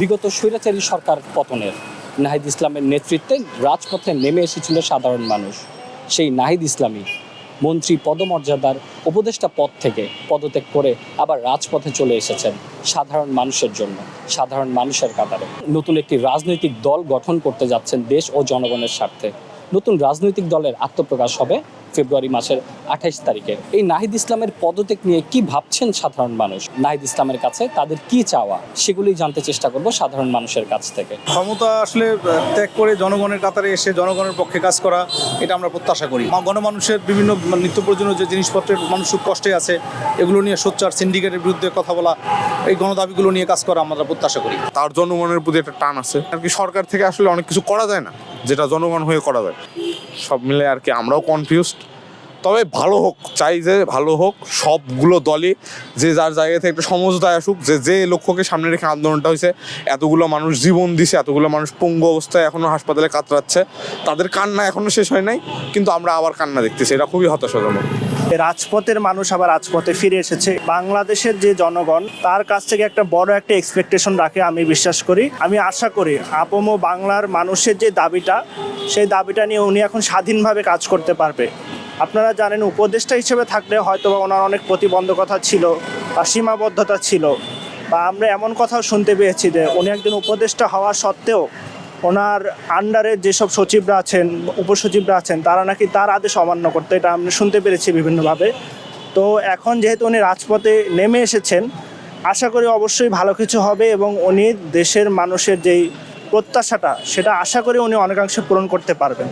বিগত স্বৈরাচারী সরকার পতনের। নাহিদ ইসলামের নেতৃত্বে রাজপথে নেমে এসেছিল সাধারণ মানুষ। সেই নাহিদ ইসলামী মন্ত্রী পদমর্যাদার উপদেষ্টা পদ থেকে পদত্যাগ করে আবার রাজপথে চলে এসেছেন সাধারণ মানুষের জন্য, সাধারণ মানুষের কাতারে। নতুন একটি রাজনৈতিক দল গঠন করতে যাচ্ছেন দেশ ও জনগণের স্বার্থে। নতুন রাজনৈতিক দলের আত্মপ্রকাশ হবে ফেব্রুয়ারি মাসের আঠাইশ তারিখে। এই নাহিদ ইসলামের পদত্যাগ নিয়ে কি ভাবছেন সাধারণ মানুষ? নাহিদ ইসলামের কাছে তাদের কি চাওয়া? সেগুলি জানতে চেষ্টা করব সাধারণ মানুষের কাছ থেকে। ক্ষমতা আসলে ত্যাগ করে জনগণের কাতারে এসে জনগণের পক্ষে কাজ করা এটা আমরা প্রত্যাশা করি। গণমানুষের বিভিন্ন নিত্য প্রয়োজনীয় যে জিনিসপত্রের মানুষ খুব কষ্টে আছে এগুলো নিয়ে সোচ্চার সিন্ডিকেটের বিরুদ্ধে কথা বলা এই গণদাবিগুলো নিয়ে কাজ করা আমরা প্রত্যাশা করি। তার জনগণের প্রতি একটা টান আছে। আর কি সরকার থেকে আসলে অনেক কিছু করা যায় না। যেটা জনগণ হয়ে করা যায়। সব মিলে আর কি আমরাও কনফিউজড তবে ভালো হোক, চাই যে ভালো হোক, সবগুলো দলই যে যার জায়গা থেকে একটা সমঝোতায় আসুক, যে যে লক্ষ্যকে সামনে রেখে আন্দোলনটা হয়েছে, এতগুলো মানুষ জীবন দিছে, এতগুলো মানুষ পঙ্গু অবস্থায় এখনও হাসপাতালে কাতরাচ্ছে, তাদের কান্না এখনও শেষ হয় নাই, কিন্তু আমরা আবার কান্না দেখতেছি, এটা খুবই হতাশাজনক। রাজপথের মানুষ আবার রাজপথে ফিরে এসেছে। বাংলাদেশের যে জনগণ, তার কাছ থেকে একটা বড় একটা এক্সপেকটেশন রাখে আমি বিশ্বাস করি। আমি আশা করি আপম বাংলার মানুষের যে দাবিটা, সেই দাবিটা নিয়ে উনি এখন স্বাধীনভাবে কাজ করতে পারবে। আপনারা জানেন উপদেষ্টা হিসেবে থাকলে হয়তো বা ওনার অনেক প্রতিবন্ধকতা ছিল বা সীমাবদ্ধতা ছিল। বা আমরা এমন কথাও শুনতে পেয়েছি যে উনি একজন উপদেষ্টা হওয়া সত্ত্বেও ওনার আন্ডারে যেসব সচিবরা আছেন, উপসচিবরা আছেন, তারা নাকি তার আদেশ অমান্য করতে, এটা আমি শুনতে পেরেছি বিভিন্নভাবে। তো এখন যেহেতু উনি রাজপথে নেমে এসেছেন, আশা করি অবশ্যই ভালো কিছু হবে এবং উনি দেশের মানুষের যেই প্রত্যাশাটা, সেটা আশা করি উনি অনেকাংশে পূরণ করতে পারবেন।